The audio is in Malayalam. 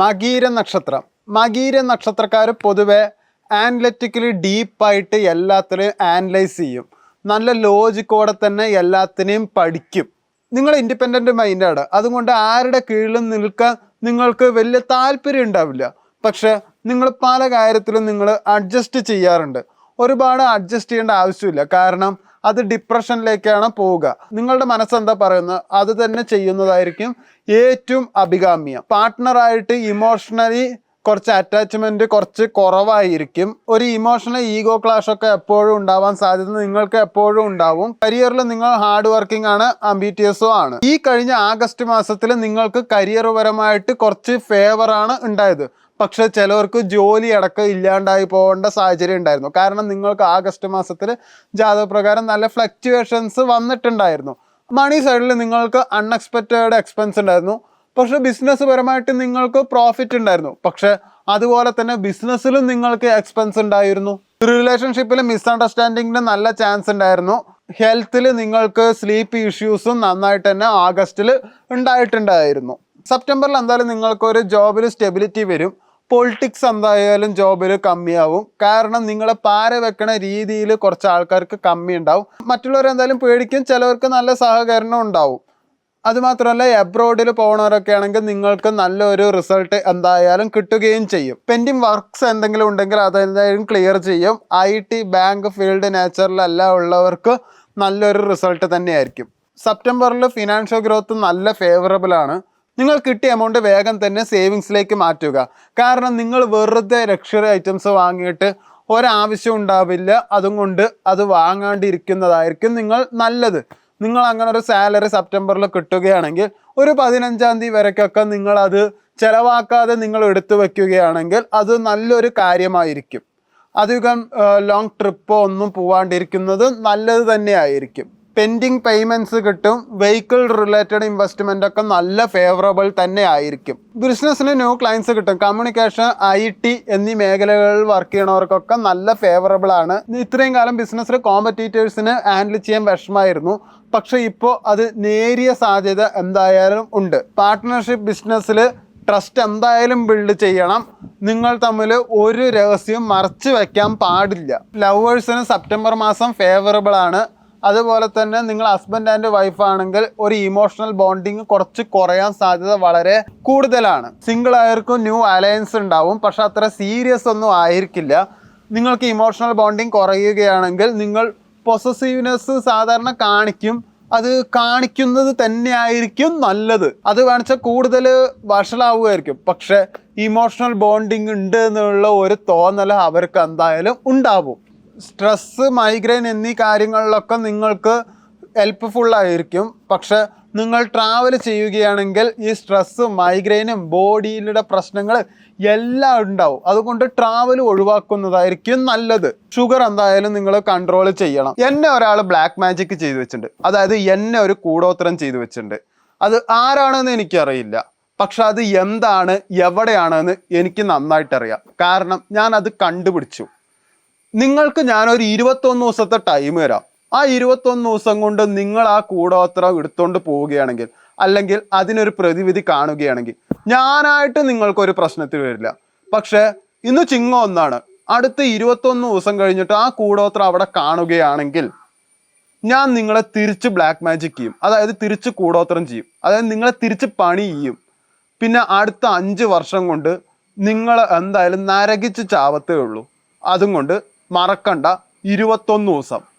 മകീര നക്ഷത്രം. മകീര നക്ഷത്രക്കാർ പൊതുവെ ആനലറ്റിക്കലി ഡീപ്പായിട്ട് എല്ലാത്തിനെയും ആനലൈസ് ചെയ്യും. നല്ല ലോജിക്കോടെ തന്നെ എല്ലാത്തിനെയും പഠിക്കും. നിങ്ങൾ ഇൻഡിപെൻഡന്റ് മൈൻഡാണ് അതുകൊണ്ട് ആരുടെ കീഴിലും നിൽക്കാൻ നിങ്ങൾക്ക് വലിയ താല്പര്യം ഉണ്ടാവില്ല. പക്ഷെ നിങ്ങൾ പല കാര്യത്തിലും നിങ്ങൾ അഡ്ജസ്റ്റ് ചെയ്യാറുണ്ട്. ഒരുപാട് അഡ്ജസ്റ്റ് ചെയ്യേണ്ട ആവശ്യമില്ല. കാരണം അത് ഡിപ്രഷനിലേക്കാണ് പോവുക. നിങ്ങളുടെ മനസ്സെന്താ പറയുന്നത്? അത് തന്നെ ചെയ്യുന്നതായിരിക്കും ഏറ്റവും അഭികാമ്യം. പാർട്ട്ണറായിട്ട് ഇമോഷണലി കുറച്ച് അറ്റാച്ച്മെന്റ് കുറച്ച് കുറവായിരിക്കും. ഒരു ഇമോഷണൽ ഈഗോ ക്ലാഷ് ഒക്കെ എപ്പോഴും ഉണ്ടാവാൻ സാധ്യത നിങ്ങൾക്ക് എപ്പോഴും ഉണ്ടാവും. കരിയറിൽ നിങ്ങൾ ഹാർഡ് വർക്കിംഗ് ആണ് അംബീറ്റിയസും ആണ്. ഈ കഴിഞ്ഞ ആഗസ്റ്റ് മാസത്തിൽ നിങ്ങൾക്ക് കരിയർ പരമായിട്ട് കുറച്ച് ഫേവർ ആണ് ഉണ്ടായത്. പക്ഷെ ചിലവർക്ക് ജോലി അടക്കം ഇല്ലാണ്ടായി പോകേണ്ട സാഹചര്യം ഉണ്ടായിരുന്നു. കാരണം നിങ്ങൾക്ക് ആഗസ്റ്റ് മാസത്തിൽ ജാതകപ്രകാരം നല്ല ഫ്ലക്ച്വേഷൻസ് വന്നിട്ടുണ്ടായിരുന്നു. മണി സൈഡിൽ നിങ്ങൾക്ക് അൺഎക്സ്പെക്റ്റഡ് എക്സ്പെൻസ് ഉണ്ടായിരുന്നു. പക്ഷെ ബിസിനസ് പരമായിട്ട് നിങ്ങൾക്ക് പ്രോഫിറ്റ് ഉണ്ടായിരുന്നു. പക്ഷെ അതുപോലെ തന്നെ ബിസിനസ്സിലും നിങ്ങൾക്ക് എക്സ്പെൻസ് ഉണ്ടായിരുന്നു. റിലേഷൻഷിപ്പിൽ മിസ്അണ്ടർസ്റ്റാൻഡിങ്ങിന് നല്ല ചാൻസ് ഉണ്ടായിരുന്നു. ഹെൽത്തിൽ നിങ്ങൾക്ക് സ്ലീപ്പ് ഇഷ്യൂസും നന്നായിട്ട് തന്നെ ആഗസ്റ്റിൽ ഉണ്ടായിട്ടുണ്ടായിരുന്നു. സെപ്റ്റംബറിൽ എന്തായാലും നിങ്ങൾക്ക് ഒരു ജോബിൽ സ്റ്റെബിലിറ്റി വരും. പൊളിറ്റിക്സ് എന്തായാലും ജോബിൽ കമ്മിയാവും. കാരണം നിങ്ങളെ പാര വെക്കണ രീതിയിൽ കുറച്ച് ആൾക്കാർക്ക് കമ്മി ഉണ്ടാവും മറ്റുള്ളവരെന്തായാലും പേടിക്കും. ചിലവർക്ക് നല്ല സഹകരണം ഉണ്ടാവും. അതുമാത്രമല്ല എബ്രോഡിൽ പോകുന്നവരൊക്കെ ആണെങ്കിൽ നിങ്ങൾക്ക് നല്ലൊരു റിസൾട്ട് എന്തായാലും കിട്ടുകയും ചെയ്യും. പെൻഡിങ് വർക്ക്സ് എന്തെങ്കിലും ഉണ്ടെങ്കിൽ അതെന്തായാലും ക്ലിയർ ചെയ്യും. ഐ ടി ബാങ്ക് ഫീൽഡ് നേച്ചറിലെല്ലാം ഉള്ളവർക്ക് നല്ലൊരു റിസൾട്ട് തന്നെയായിരിക്കും. സെപ്റ്റംബറിൽ ഫിനാൻഷ്യൽ ഗ്രോത്ത് നല്ല ഫേവറബിൾ ആണ്. നിങ്ങൾ കിട്ടിയ എമൗണ്ട് വേഗം തന്നെ സേവിങ്സിലേക്ക് മാറ്റുക. കാരണം നിങ്ങൾ വെറുതെ ലക്ഷറി ഐറ്റംസ് വാങ്ങിയിട്ട് ഒരാവശ്യം ഉണ്ടാവില്ല. അതും കൊണ്ട് അത് വാങ്ങാണ്ടിരിക്കുന്നതായിരിക്കും നിങ്ങൾ നല്ലത്. നിങ്ങൾ അങ്ങനെ ഒരു സാലറി സെപ്റ്റംബറിൽ കിട്ടുകയാണെങ്കിൽ ഒരു പതിനഞ്ചാം തീയതി വരയ്ക്കൊക്കെ നിങ്ങൾ അത് ചിലവാക്കാതെ നിങ്ങൾ എടുത്തു വെക്കുകയാണെങ്കിൽ അത് നല്ലൊരു കാര്യമായിരിക്കും. അധികം ലോങ് ട്രിപ്പോ ഒന്നും പോവാണ്ടിരിക്കുന്നത് നല്ലത് തന്നെയായിരിക്കും. പെൻഡിങ് പേയ്മെന്റ്സ് കിട്ടും. വെഹിക്കിൾ റിലേറ്റഡ് ഇൻവെസ്റ്റ്മെന്റ് ഒക്കെ നല്ല ഫേവറബിൾ തന്നെ ആയിരിക്കും. ബിസിനസ്സിന് ന്യൂ ക്ലയൻസ് കിട്ടും. കമ്മ്യൂണിക്കേഷൻ ഐ ടി എന്നീ മേഖലകളിൽ വർക്ക് ചെയ്യണവർക്കൊക്കെ നല്ല ഫേവറബിൾ ആണ്. ഇത്രയും കാലം ബിസിനസ്സിൽ കോമ്പറ്റീറ്റേഴ്സിന് ഹാൻഡിൽ ചെയ്യാൻ വിഷമായിരുന്നു പക്ഷേ ഇപ്പോൾ അത് നേരിയ സാധ്യത എന്തായാലും ഉണ്ട്. പാർട്ട്ണർഷിപ്പ് ബിസിനസ്സിൽ ട്രസ്റ്റ് എന്തായാലും ബിൽഡ് ചെയ്യണം. നിങ്ങൾ തമ്മിൽ ഒരു രഹസ്യവും മറച്ചു വയ്ക്കാൻ പാടില്ല. ലവേഴ്സിന് സെപ്റ്റംബർ മാസം ഫേവറബിൾ ആണ്. അതുപോലെ തന്നെ നിങ്ങൾ ഹസ്ബൻഡ് ആൻഡ് വൈഫ് ആണെങ്കിൽ ഒരു ഇമോഷണൽ ബോണ്ടിങ് കുറച്ച് കുറയാൻ സാധ്യത വളരെ കൂടുതലാണ്. സിംഗിൾ ആയവർക്കും ന്യൂ അലയൻസ് ഉണ്ടാവും. പക്ഷെ അത്ര സീരിയസ് ഒന്നും ആയിരിക്കില്ല. നിങ്ങൾക്ക് ഇമോഷണൽ ബോണ്ടിങ് കുറയുകയാണെങ്കിൽ നിങ്ങൾ പൊസസീവ്നെസ് സാധാരണ കാണിക്കും. അത് കാണിക്കുന്നത് തന്നെയായിരിക്കും നല്ലത്. അത് കാണിച്ചാൽ കൂടുതൽ വഷളാവുമായിരിക്കും. പക്ഷെ ഇമോഷണൽ ബോണ്ടിങ് ഉണ്ട് എന്നുള്ള ഒരു തോന്നൽ അവർക്ക് എന്തായാലും ഉണ്ടാവും. സ്ട്രെസ് മൈഗ്രെയിൻ എന്നീ കാര്യങ്ങളിലൊക്കെ നിങ്ങൾക്ക് ഹെൽപ്പ്ഫുൾ ആയിരിക്കും പക്ഷെ നിങ്ങൾ ട്രാവൽ ചെയ്യുകയാണെങ്കിൽ ഈ സ്ട്രെസ്സും മൈഗ്രെയിനും ബോഡിയിലുള്ള പ്രശ്നങ്ങൾ എല്ലാം ഉണ്ടാവും. അതുകൊണ്ട് ട്രാവൽ ഒഴിവാക്കുന്നതായിരിക്കും നല്ലത്. ഷുഗർ എന്തായാലും നിങ്ങൾ കൺട്രോൾ ചെയ്യണം. എന്നെ ഒരാൾ ബ്ലാക്ക് മാജിക് ചെയ്തു വെച്ചിട്ടുണ്ട്. അതായത് എന്നെ ഒരു കൂടോത്രം ചെയ്തു വെച്ചിട്ടുണ്ട്. അത് ആരാണെന്ന് എനിക്കറിയില്ല. പക്ഷെ അത് എന്താണ് എവിടെയാണെന്ന് എനിക്ക് നന്നായിട്ടറിയാം. കാരണം ഞാൻ അത് കണ്ടുപിടിച്ചു. നിങ്ങൾക്ക് ഞാനൊരു ഇരുപത്തൊന്ന് ദിവസത്തെ ടൈം തരാം. ആ ഇരുപത്തൊന്ന് ദിവസം കൊണ്ട് നിങ്ങൾ ആ കൂടോത്ര എടുത്തുകൊണ്ട് പോവുകയാണെങ്കിൽ അല്ലെങ്കിൽ അതിനൊരു പ്രതിവിധി കാണുകയാണെങ്കിൽ ഞാനായിട്ട് നിങ്ങൾക്കൊരു പ്രശ്നത്തിൽ വരില്ല. പക്ഷേ ഇന്ന് ചിങ്ങം ഒന്നാണ്. അടുത്ത ഇരുപത്തൊന്ന് ദിവസം കഴിഞ്ഞിട്ട് ആ കൂടോത്ര അവിടെ കാണുകയാണെങ്കിൽ ഞാൻ നിങ്ങളെ തിരിച്ച് ബ്ലാക്ക് മാജിക് ചെയ്യും. അതായത് തിരിച്ച് കൂടോത്രം ചെയ്യും. അതായത് നിങ്ങളെ തിരിച്ച് പണി ചെയ്യും. പിന്നെ അടുത്ത അഞ്ച് വർഷം കൊണ്ട് നിങ്ങൾ എന്തായാലും നരകിച്ച് ചാവത്തേ ഉള്ളൂ. അതും കൊണ്ട് മറക്കണ്ട. ഇരുപത്തൊന്ന് ദിവസം.